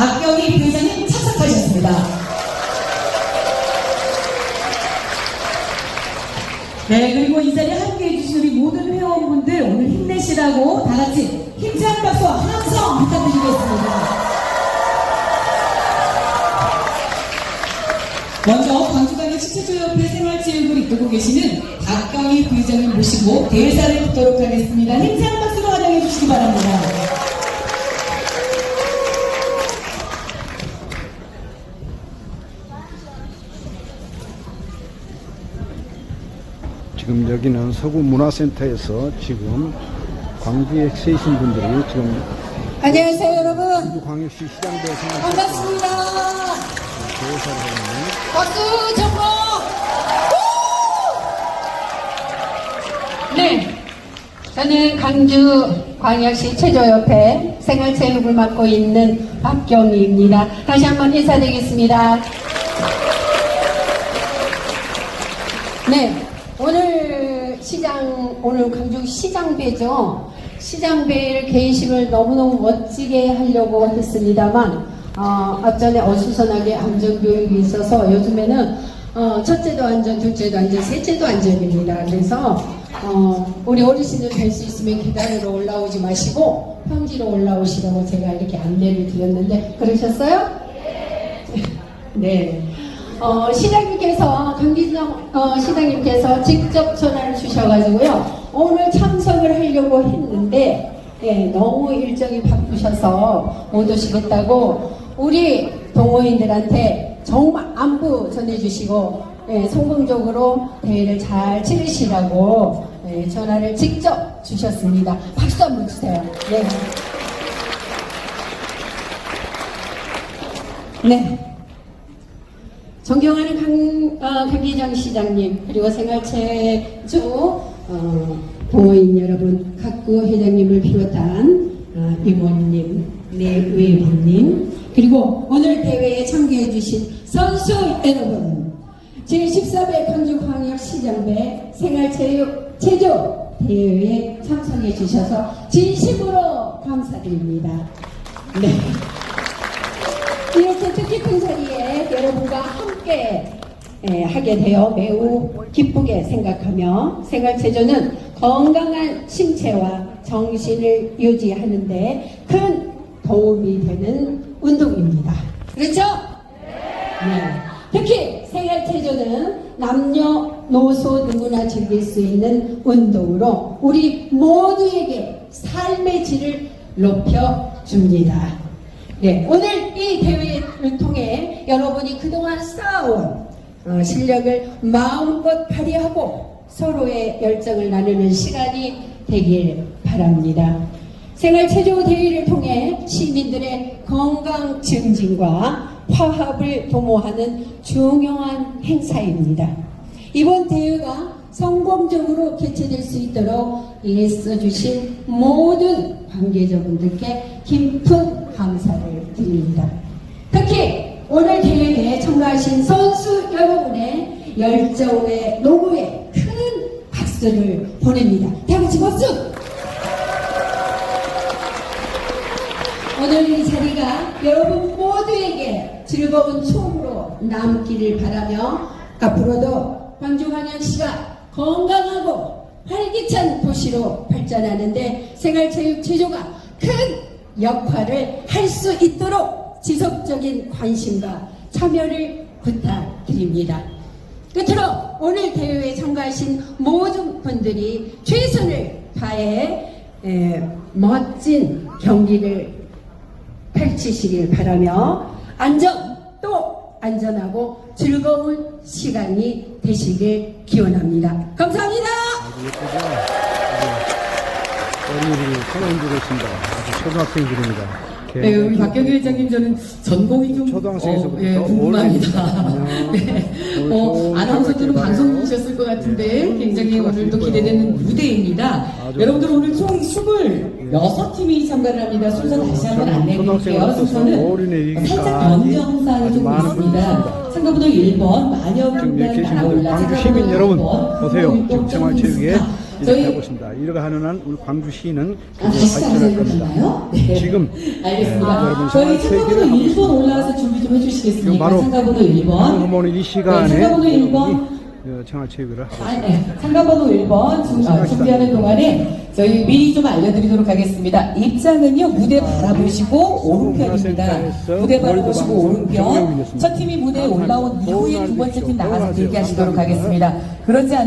박경희 부회장님 참석하셨습니다. 네, 그리고 이 자리에 함께 해주신 우리 모든 회원분들 오늘 힘내시라고 다 같이 힘찬 박수와 함성 부탁드리겠습니다. 먼저 광주광역 식체조협회 생활체육을 이끌고 계시는 박경희 부회장님 모시고 대사를 듣도록 하겠습니다. 힘찬 박수로 환영해 주시기 바랍니다. 지금 여기는 서구문화센터에서 지금 광주에 세신 분들이 지금 안녕하세요 여러분. 광역시 시장대 생활 반갑습니다. 박수 정보 네. 저는 강주 광역시 체조협회 생활체육을 맡고 있는 박경희입니다. 다시 한번 인사드리겠습니다. 네, 오늘 시장, 오늘 강주 시장배죠. 시장배를 개인식을 너무너무 멋지게 하려고 했습니다만, 어, 앞전에 어수선하게 안전교육이 있어서 요즘에는 어, 첫째도 안전, 둘째도 안전, 셋째도 안전입니다. 그래서 어, 우리 어르신들 뵐수 있으면 계단으로 올라오지 마시고 평지로 올라오시라고 제가 이렇게 안내를 드렸는데 그러셨어요? 네. 어, 시장님께서, 강기정 어, 시장님께서 직접 전화를 주셔가지고요. 오늘 참석을 하려고 했는데, 예, 너무 일정이 바쁘셔서 못 오시겠다고 우리 동호인들한테 정말 안부 전해주시고, 예, 성공적으로 대회를 잘 치르시라고 예, 전화를 직접 주셨습니다. 박수 한번 주세요. 예. 네. 존경하는 강, 어, 강기정 시장님, 그리고 생활체조 어, 동호인 여러분, 각구 회장님을 비롯한 어, 임원님, 내외부님, 그리고 오늘 대회에 참가해주신 선수 여러분, 제14회 강주광역시장배 생활체육 체조 대회에 참석해주셔서 진심으로 감사드립니다. 네. 이렇게 뜻깊은 자리에 여러분과 함께 예, 하게 되어 매우 기쁘게 생각하며 생활체조는 건강한 신체와 정신을 유지하는 데 큰 도움이 되는 운동입니다. 그렇죠? 네. 특히 생활체조는 남녀노소 누구나 즐길 수 있는 운동으로 우리 모두에게 삶의 질을 높여줍니다. 네, 오늘 이 통해 여러분이 그동안 쌓아온 어, 실력을 마음껏 발휘하고 서로의 열정을 나누는 시간이 되길 바랍니다. 생활체조 대회를 통해 시민들의 건강 증진과 화합을 도모하는 중요한 행사입니다. 이번 대회가 성공적으로 개최될 수 있도록 애써주신 모든 관계자분들께 깊은 감사를 드립니다. 특히 오늘 대회에 참가하신 선수 여러분의 열정의 노고에 큰 박수를 보냅니다. 다 같이 박수! 오늘 이 자리가 여러분 모두에게 즐거운 추억으로 남기를 바라며 앞으로도 광주광역시가 건강하고 활기찬 도시로 발전하는데 생활체육 체조가 큰 역할을 할 수 있도록 지속적인 관심과 참여를 부탁드립니다. 끝으로 오늘 대회에 참가하신 모든 분들이 최선을 다해 에, 멋진 경기를 펼치시길 바라며 안전 또 안전하고 즐거운 시간이 되시길 기원합니다. 감사합니다. 아주 예쁘죠? 네. 어린이들이 선원들이 있습니다. 아주 초등학생들입니다. 네, 우리 박경희 회장님 저는 전공이 좀 초등학생에서부터 어, 예, 궁금합니다. 네. 오늘 어, 좋은 아나운서들은 생활 방송이셨을 것 같은데 네. 굉장히 오늘도 기대되는. 무대입니다. 아주 여러분들 오늘 총 26팀이 참가를 합니다. 순서 다시 한번 저는 안내해 드릴게요. 초등학생으로서 순서는 살짝 변경 사항이 아주 좀 많은 있습니다. 참가번호 1번 마녀 지금 군단 계신 분들, 광주 시민 여러분, 보세요. 지금 생활체육에 이렇게 저희 하고 있습니다. 하는 한 우리 광주시는 아, 발전할 겁니다. 네. 지금 알겠습니다. 네, 여러분 저희 하고 1번 있습니다. 올라와서 준비 좀 해주시겠습니까? 바로 참가번호 1번. 한국어머니 이 시간에 네, 1번. 여러분이 어, 생활체육을 하고 아, 네. 참가번호 1번 준, 아, 준비하는 동안에 저희 미리 좀 알려드리도록 하겠습니다. 입장은요, 무대 바라보시고 오른편입니다. 무대 바라보시고 오른편. 첫 팀이 무대에 올라온 이후에 두 번째 팀 나가서. 대기하시도록. 하겠습니다. 그렇지 않